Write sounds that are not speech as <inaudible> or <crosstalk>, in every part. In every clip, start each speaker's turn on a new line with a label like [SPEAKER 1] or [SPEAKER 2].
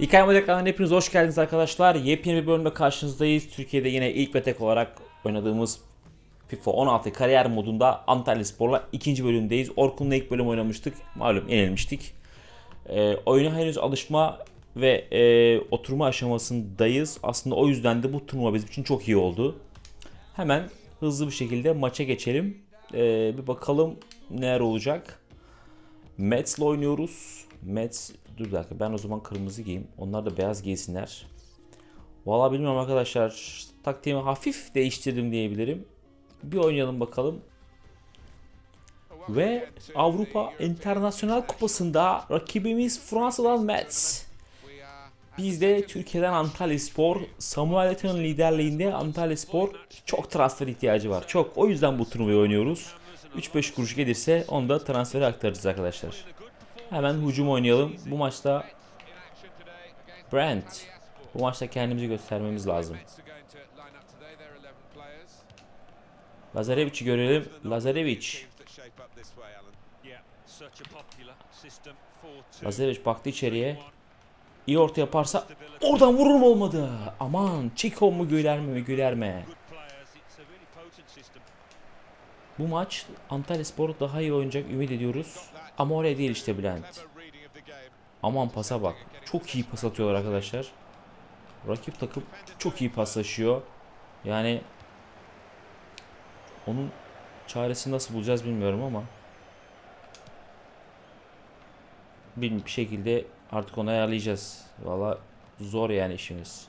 [SPEAKER 1] Hikaye Model kanalına hepiniz hoş geldiniz arkadaşlar. Yepyeni bir bölümde karşınızdayız. Türkiye'de yine ilk ve tek olarak oynadığımız FIFA 16 kariyer modunda Antalya Spor'la ikinci bölümdeyiz. Orkun'la ilk bölüm oynamıştık. Malum yenilmiştik. Ee, oyuna henüz alışma ve e, oturma aşamasındayız. Aslında o yüzden de bu turnuva bizim için çok iyi oldu. Hemen hızlı bir şekilde maça geçelim. Ee, bir bakalım neler olacak. Mets'le oynuyoruz. Mets dur bir dakika ben o zaman kırmızı giyeyim. Onlar da beyaz giysinler. Vallahi bilmiyorum arkadaşlar. Taktiğimi hafif değiştirdim diyebilirim. Bir oynayalım bakalım. Ve Avrupa Internasyonel Kupası'nda rakibimiz Fransa'dan Metz. Biz de Türkiye'den Antalya Spor, Samuel Eto'nun liderliğinde Antalya Spor çok transfer ihtiyacı var. Çok. O yüzden bu turnuvayı oynuyoruz. 3-5 kuruş gelirse onu da transfere aktaracağız arkadaşlar. Hemen hücum oynayalım. Bu maçta Brent. Bu maçta kendimizi göstermemiz lazım. Lazarevic'i görelim. Lazarevic. Lazarevic baktı içeriye. İyi orta yaparsa oradan vurur mu olmadı? Aman Chico mu güler mi güler mi? Bu maç Antalya Spor daha iyi oynayacak ümit ediyoruz. Ama oraya değil işte Bülent. Aman pasa bak. Çok iyi pas atıyorlar arkadaşlar. Rakip takım çok iyi paslaşıyor. Yani onun çaresini nasıl bulacağız bilmiyorum ama bir, şekilde artık onu ayarlayacağız. Valla zor yani işimiz.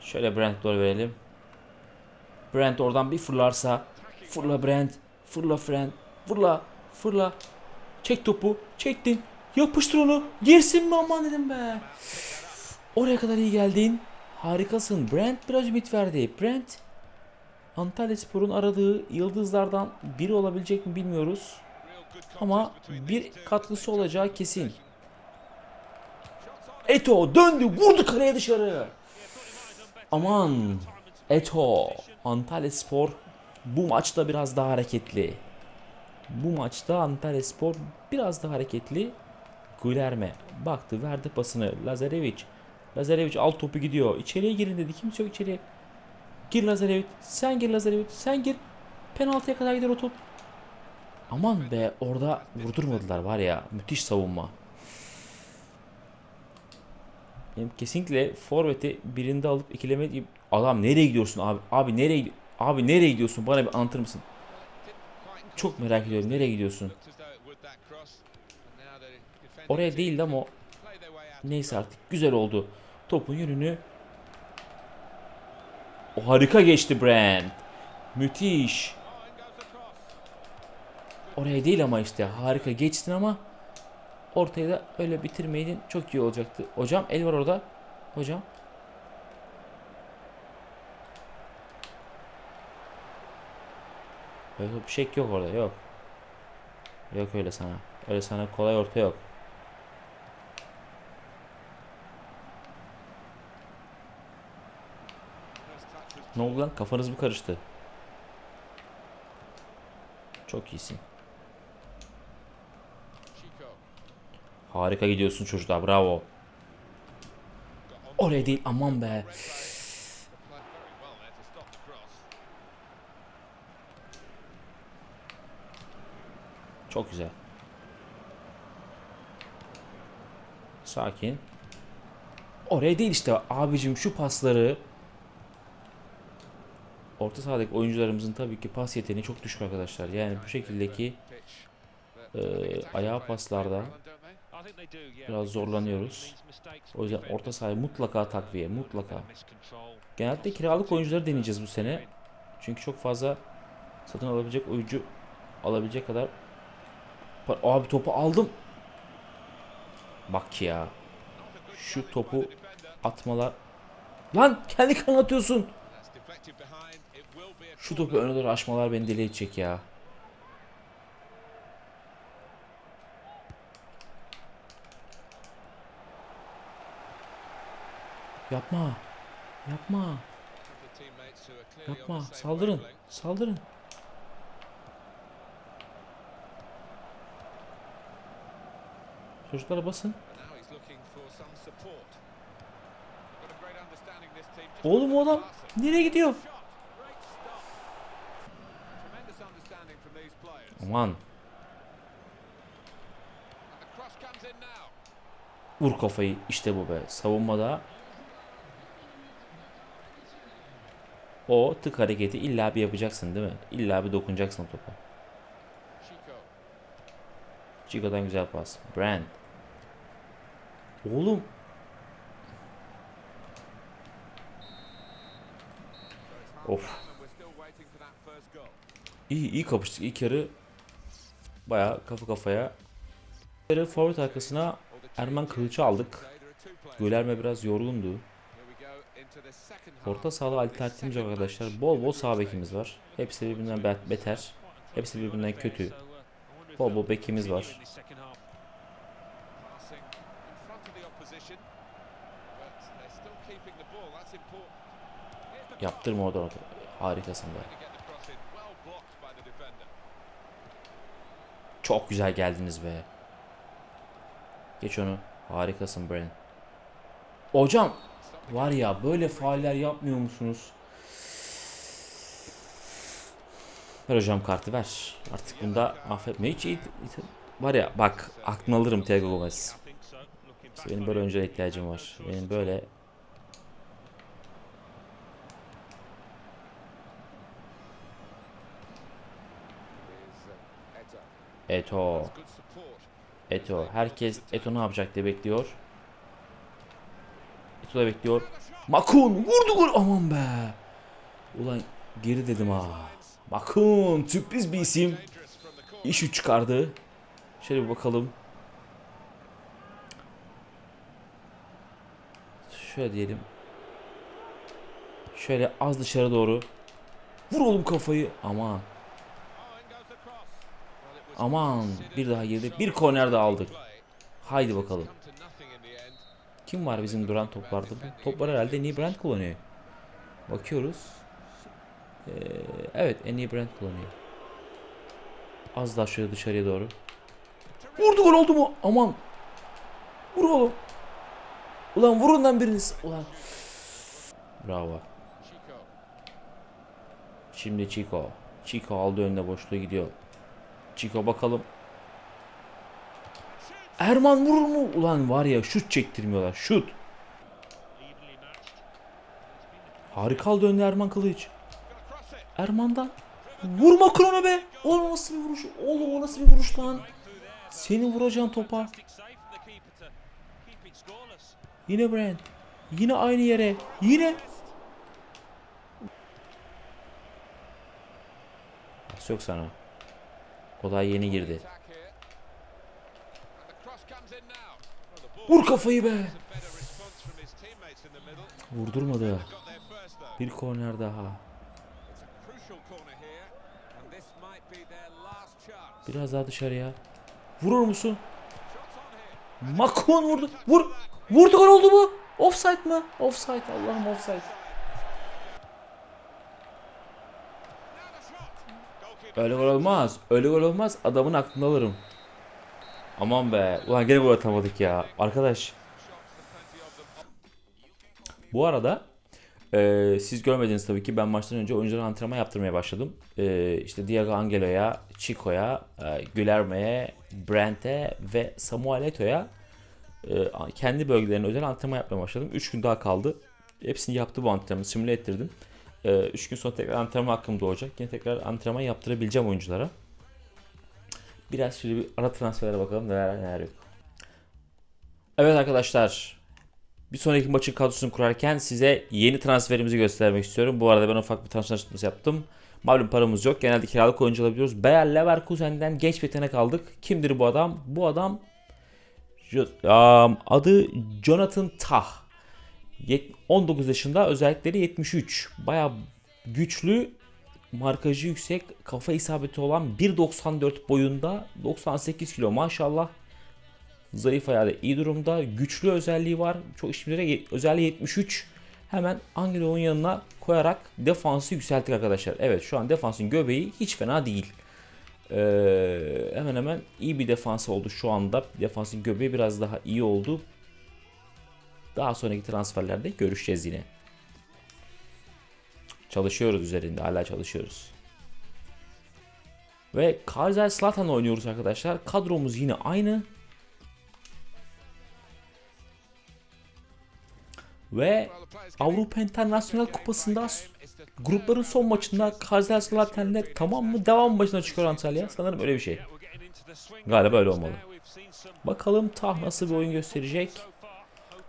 [SPEAKER 1] Şöyle Brent doğru verelim. Brent oradan bir fırlarsa fırla Brent fırla Brent fırla fırla. Çek topu çektin. Yapıştır onu. Girsin mi? Aman dedim be. Oraya kadar iyi geldin. Harikasın. Brent biraz ümit verdi. Brent Antalya Spor'un aradığı yıldızlardan biri olabilecek mi bilmiyoruz. Ama bir katkısı olacağı kesin. Eto döndü vurdu kaleye dışarı. Aman Eto. Antalya Spor bu maçta biraz daha hareketli. Bu maçta Antalya Spor biraz daha hareketli. Guilherme baktı verdi pasını Lazarevic. Lazarevic alt topu gidiyor. İçeriye girin dedi. Kimse yok içeriye. Gir Lazarevic. Sen gir Lazarevic. Sen gir. Penaltıya kadar gider o top. Aman be orada vurdurmadılar var ya. Müthiş savunma. Benim kesinlikle forveti birinde alıp ikileme adam nereye gidiyorsun abi? Abi nereye gidi- Abi nereye gidiyorsun? Bana bir anlatır mısın? Çok merak ediyorum. Nereye gidiyorsun? Oraya değildi ama neyse artık güzel oldu. Topun yönünü o harika geçti Brand. Müthiş. Oraya değil ama işte harika geçtin ama ortaya da öyle bitirmeydin çok iyi olacaktı. Hocam el var orada. Hocam. Öyle bir şey yok orada yok. Yok öyle sana. Öyle sana kolay orta yok. Ne oldu lan? Kafanız mı karıştı? Çok iyisin. Harika gidiyorsun çocuklar. Bravo. Oraya değil. Aman be. Çok güzel. Sakin. Oraya değil işte abicim şu pasları Orta sahadaki oyuncularımızın tabii ki pas yeteneği çok düşük arkadaşlar. Yani bu şekildeki e, ayağı paslarda biraz zorlanıyoruz. O yüzden orta sahaya mutlaka takviye, mutlaka. Genelde kiralık oyuncuları deneyeceğiz bu sene. Çünkü çok fazla satın alabilecek oyuncu alabilecek kadar Abi topu aldım. Bak ya. Şu topu atmalar. Lan kendi kanına atıyorsun. Şu topu öne doğru açmalar beni deli edecek ya. Yapma. Yapma. Yapma. Saldırın. Saldırın.
[SPEAKER 2] Team. Just
[SPEAKER 1] Oğlum o adam nereye gidiyor? Aman vur kafayı işte bu be. Savunmada o tık hareketi illa bir yapacaksın değil mi? İlla bir dokunacaksın topa.
[SPEAKER 2] Chico.
[SPEAKER 1] Chico'dan güzel pas. Brand.
[SPEAKER 2] First goal.
[SPEAKER 1] iyi iyi kapıştık. İlk yarı baya kafa kafaya. Yarı forvet arkasına
[SPEAKER 2] changes
[SPEAKER 1] Kılıç'ı aldık. Gülerme biraz yorgundu. Orta sahada alternatifimiz yok arkadaşlar. Bol bol sağ bekimiz var. Hepsi birbirinden be- beter. Hepsi birbirinden kötü. Bol bol bekimiz var.
[SPEAKER 2] By the defender.
[SPEAKER 1] Çok güzel geldiniz be. Geç onu. Harikasın Bren. Hocam var ya böyle fauller yapmıyor musunuz? Ver hocam kartı ver. Artık bunda affetme. Hiç iyi, var ya bak aklını alırım Thiago Gomez. Benim böyle önceye ihtiyacım var. Benim böyle
[SPEAKER 2] Eto.
[SPEAKER 1] Eto. Herkes Eto ne yapacak diye bekliyor. Eto da bekliyor. Makun vurdu gol. Aman be. Ulan geri dedim ha. Makun sürpriz bir isim.
[SPEAKER 2] Dangerous from the corner.
[SPEAKER 1] İş üç çıkardı. Şöyle bir bakalım. Şöyle diyelim. Şöyle az dışarı doğru. Vur oğlum kafayı. Aman. Aman. Bir daha girdi. Bir korner daha aldık. Haydi bakalım. Kim var bizim duran toplarda? Bu toplar herhalde iyi Brand kullanıyor. Bakıyoruz. Ee, evet en iyi Brand kullanıyor. Az daha şöyle dışarıya doğru. Vurdu gol oldu mu? Aman. Vur oğlum. Ulan vurun lan biriniz. Ulan. Bravo. Şimdi Chico. Chico aldı önüne boşluğa gidiyor. Chico bakalım. Erman vurur mu? Ulan var ya şut çektirmiyorlar. Şut. Harika aldı önüne Erman Kılıç. Erman'dan. Vurma krona be. O nasıl bir vuruş? Oğlum o nasıl bir vuruş lan? Seni vuracağın topa. Yine Brand. Yine aynı yere. Yine. Pas yok sana. O daha yeni girdi. Vur kafayı be. Vurdurmadı. Bir korner daha. Biraz daha dışarıya. Vurur musun? Makon vurdu. Vur. Vurdu gol oldu mu? Offside mı? Offside. Allah'ım offside. Öyle gol olmaz. Öyle gol olmaz. Adamın aklını alırım. Aman be. Ulan gene gol atamadık ya. Arkadaş. Bu arada e, siz görmediniz tabii ki ben maçtan önce oyunculara antrenman yaptırmaya başladım. E, işte Diego Angelo'ya, Chico'ya, e, Gülerme'ye, Brent'e ve Samuel Eto'ya e, kendi bölgelerine özel antrenman yapmaya başladım. 3 gün daha kaldı. Hepsini yaptı bu antrenmanı. Simüle ettirdim. 3 gün sonra tekrar antrenman hakkım doğacak. Yine tekrar antrenman yaptırabileceğim oyunculara. Biraz şöyle bir ara transferlere bakalım neler neler yok. Evet arkadaşlar bir sonraki maçın kadrosunu kurarken size yeni transferimizi göstermek istiyorum. Bu arada ben ufak bir transfer açıklaması yaptım. Malum paramız yok. Genelde kiralık oyuncu alabiliyoruz. Bayer Leverkusen'den genç bir yetenek aldık. Kimdir bu adam? Bu adam adı Jonathan Tah. Yet- 19 yaşında özellikleri 73. Baya güçlü, markajı yüksek, kafa isabeti olan 1.94 boyunda 98 kilo maşallah. Zayıf ayağı iyi durumda. Güçlü özelliği var. Çok işimlere özelliği 73. Hemen Angelo'nun yanına koyarak defansı yükselttik arkadaşlar. Evet şu an defansın göbeği hiç fena değil. Ee, hemen hemen iyi bir defans oldu şu anda. Defansın göbeği biraz daha iyi oldu. Daha sonraki transferlerde görüşeceğiz yine. Çalışıyoruz üzerinde. Hala çalışıyoruz. Ve Kaiser Slatan'la oynuyoruz arkadaşlar. Kadromuz yine aynı. Ve Avrupa Internasyonel Kupası'nda grupların son maçında Kaiser Slatan'le tamam mı devam maçına çıkıyor Antalya. Sanırım öyle bir şey. Galiba öyle olmalı. Bakalım Tah nasıl bir oyun gösterecek.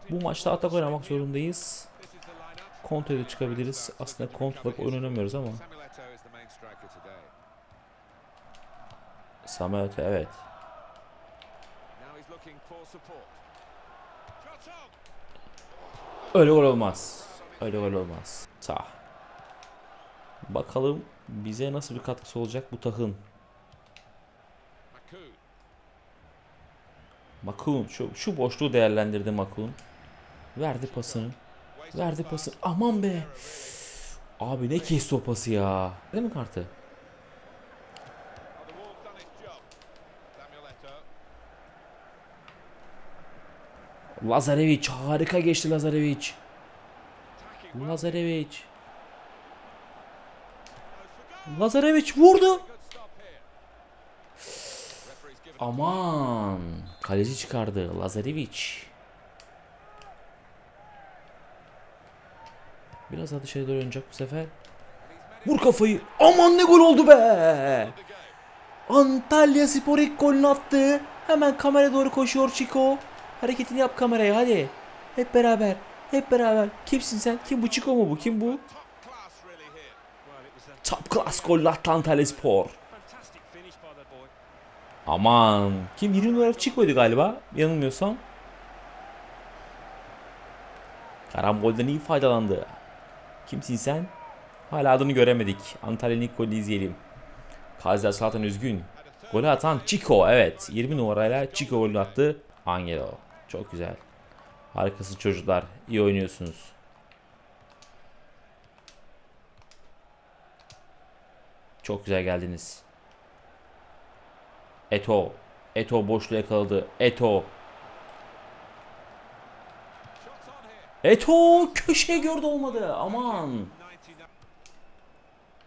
[SPEAKER 1] Bu maçta atak oynamak zorundayız. Kontraya da çıkabiliriz. Aslında kontralık oyun oynamıyoruz ama.
[SPEAKER 2] Eto'o,
[SPEAKER 1] evet. Öyle gol olmaz. Öyle gol olmaz. Tah. Bakalım bize nasıl bir katkısı olacak bu tahın.
[SPEAKER 2] Maku.
[SPEAKER 1] Makun şu, şu boşluğu değerlendirdi Makun. Verdi pasını. Verdi pasını. Aman be. Abi ne kesti o pası ya. Değil mi kartı? Lazarevic harika geçti Lazarevic. Lazarevic. Lazarevic vurdu. Aman. Kaleci çıkardı Lazarevic. Biraz daha dışarı doğru oynayacak bu sefer. Vur kafayı. Aman ne gol oldu be. Antalya Spor ilk golünü attı. Hemen kameraya doğru koşuyor Chico. Hareketini yap kameraya hadi. Hep beraber. Hep beraber. Kimsin sen? Kim bu Chico mu bu? Kim bu?
[SPEAKER 2] Top class really here.
[SPEAKER 3] Well, it was a
[SPEAKER 1] Top class gol attı Antalya Spor. Aman. Kim? 20 numaralı Chico'ydu galiba. Yanılmıyorsam. Karambolden iyi faydalandı. Kimsin sen? Hala adını göremedik. Antalya'nın ilk golünü izleyelim. Kaiser Slatan üzgün. Golü atan Chico evet. 20 numarayla Chico golünü attı. Angelo. Çok güzel. Harikasın çocuklar. İyi oynuyorsunuz. Çok güzel geldiniz. Eto. Eto boşluğu yakaladı. Eto. Eto köşeye gördü olmadı. Aman.
[SPEAKER 2] 99.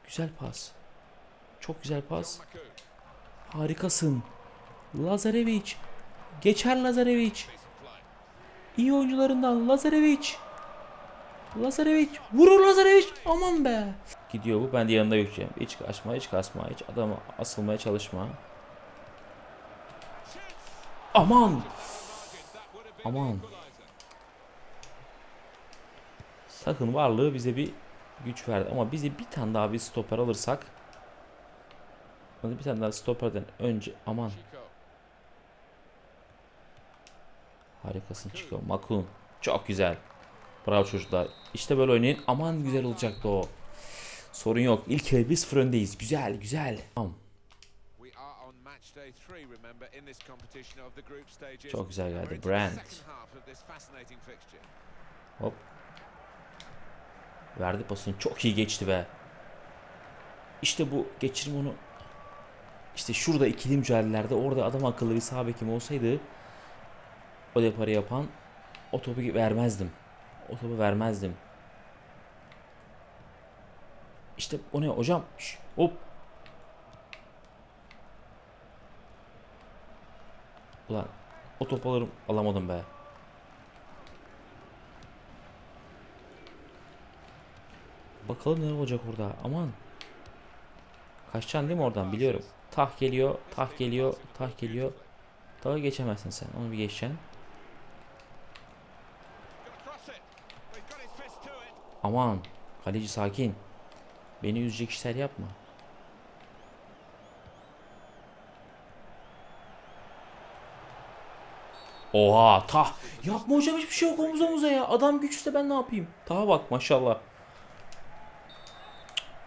[SPEAKER 1] Güzel pas. Çok güzel pas. Harikasın. Lazarevic. Geçer Lazarevic. İyi oyuncularından Lazarevic. Lazarevic. Vurur Lazarevic. Aman be. Gidiyor bu. Ben de yanında yokacağım. Hiç kaçma, hiç kasma, hiç adama asılmaya çalışma. Aman. Aman. Sakın varlığı bize bir güç verdi. Ama bize bir tane daha bir stoper alırsak. Bir tane daha stoperden önce aman. Harikasın Chico. Makun. Çok güzel. Bravo çocuklar. İşte böyle oynayın. Aman güzel olacaktı o. Sorun yok. İlk yarı 1-0 öndeyiz. Güzel güzel. Tamam. Çok güzel geldi. Brand. Hop. Verdi pasını. Çok iyi geçti be. İşte bu geçirim onu. İşte şurada ikili mücadelelerde orada adam akıllı bir sağ bekim olsaydı o deparı yapan o topu vermezdim. O topu vermezdim. İşte o ne hocam? Şş, hop. Ulan o topu alırım alamadım be. Bakalım ne olacak orada. Aman. Kaçacaksın değil mi oradan biliyorum. Tah geliyor, tah geliyor, tah geliyor. Taha geçemezsin sen. Onu bir geçeceksin. Aman. Kaleci sakin. Beni üzecek işler yapma. Oha tah. Yapma hocam hiçbir şey yok omuz omuza ya. Adam güçlüse ben ne yapayım? Taha bak maşallah.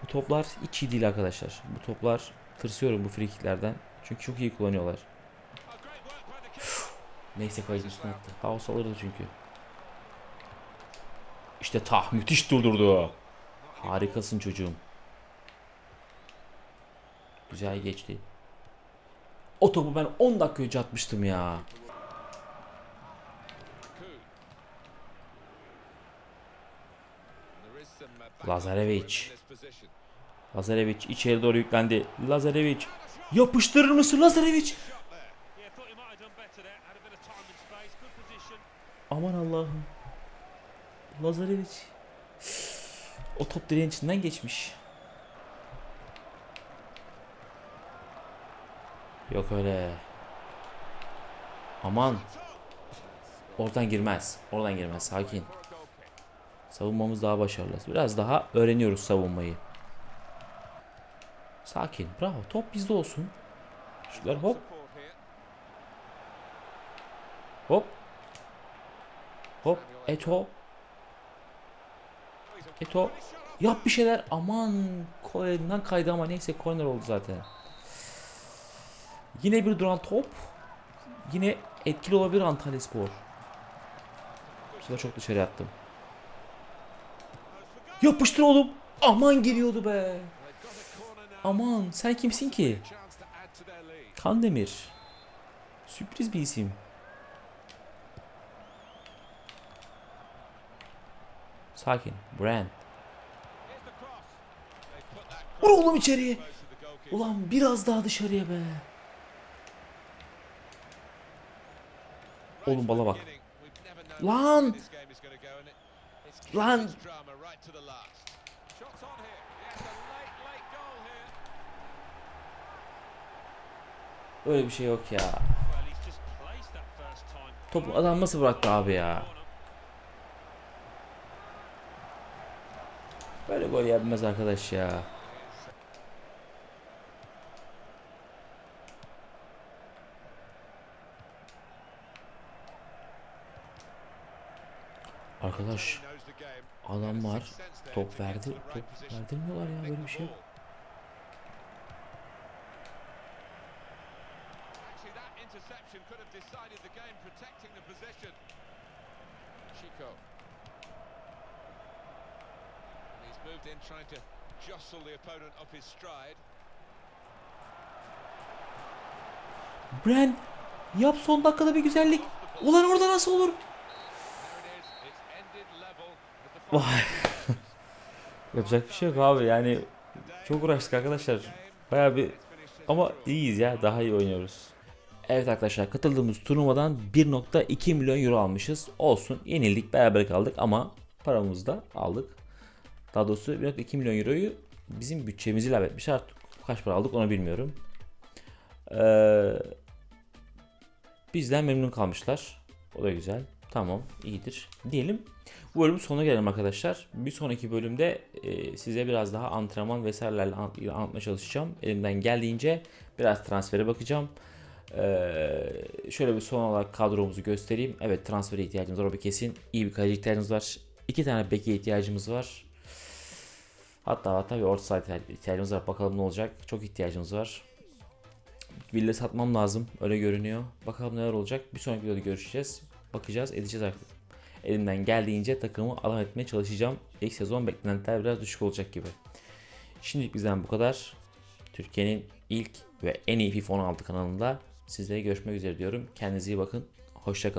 [SPEAKER 1] Toplar hiç iyi değil arkadaşlar. Bu toplar tırsıyorum bu frikiklerden. Çünkü çok iyi kullanıyorlar.
[SPEAKER 2] Keeper.
[SPEAKER 1] Neyse kayıt üstüne attı. House alırdı çünkü. İşte tah müthiş durdurdu. Harikasın çocuğum. Güzel geçti. O topu ben 10 dakika önce atmıştım ya. Lazarevic. Lazarevic içeri doğru yüklendi. Lazarevic. Yapıştırır mısın Lazarevic? Aman Allah'ım. Lazarevic. O top direğin içinden geçmiş. Yok öyle. Aman. Oradan girmez. Oradan girmez. Sakin. Savunmamız daha başarılı. Biraz daha öğreniyoruz savunmayı. Sakin. Bravo. Top bizde olsun. Şunlar hop hop. Hop. Eto. Eto. Yap bir şeyler. Aman. Kol elinden kaydı ama neyse corner oldu zaten. Yine bir duran top. Yine etkili olabilir Antalya Spor. Bu çok dışarı attım. Yapıştır oğlum. Aman giriyordu be. Aman sen kimsin ki? Kandemir. Sürpriz bir isim. Sakin. Brand. Vur oğlum içeriye. Ulan biraz daha dışarıya be. Oğlum bala bak. Lan.
[SPEAKER 2] where
[SPEAKER 1] Böyle bir şey yok ya. Topu adam nasıl bıraktı abi ya? Böyle gol yenmez arkadaş ya. Arkadaş adam var. Top verdi. Top verdirmiyorlar ya böyle bir şey yok.
[SPEAKER 2] Opponent off his stride.
[SPEAKER 1] Brand yap son dakikada bir güzellik. Ulan orada nasıl olur? Vay. <laughs> Yapacak bir şey yok abi yani çok uğraştık arkadaşlar. Bayağı bir ama iyiyiz ya daha iyi oynuyoruz. Evet arkadaşlar katıldığımız turnuvadan 1.2 milyon euro almışız. Olsun yenildik beraber kaldık ama paramızı da aldık. Daha doğrusu 1.2 milyon euroyu bizim bütçemizi ilave etmiş. Artık kaç para aldık onu bilmiyorum. Ee, bizden memnun kalmışlar. O da güzel. Tamam iyidir diyelim. Bu bölümün sonuna gelelim arkadaşlar. Bir sonraki bölümde e, size biraz daha antrenman vesairelerle an- anlatmaya çalışacağım. Elimden geldiğince biraz transfere bakacağım. Ee, şöyle bir son olarak kadromuzu göstereyim. Evet transfere ihtiyacımız var. O bir kesin. İyi bir kaleci ihtiyacımız var. İki tane beke ihtiyacımız var. Hatta hatta bir orta saha ihtiyacımız var. Bakalım ne olacak. Çok ihtiyacımız var. Villa satmam lazım. Öyle görünüyor. Bakalım neler olacak. Bir sonraki videoda görüşeceğiz. Bakacağız, edeceğiz artık. Elimden geldiğince takımı alan etmeye çalışacağım. İlk sezon beklentiler biraz düşük olacak gibi. Şimdilik bizden bu kadar. Türkiye'nin ilk ve en iyi FIFA 16 kanalında sizlere görüşmek üzere diyorum. Kendinize iyi bakın. Hoşçakalın.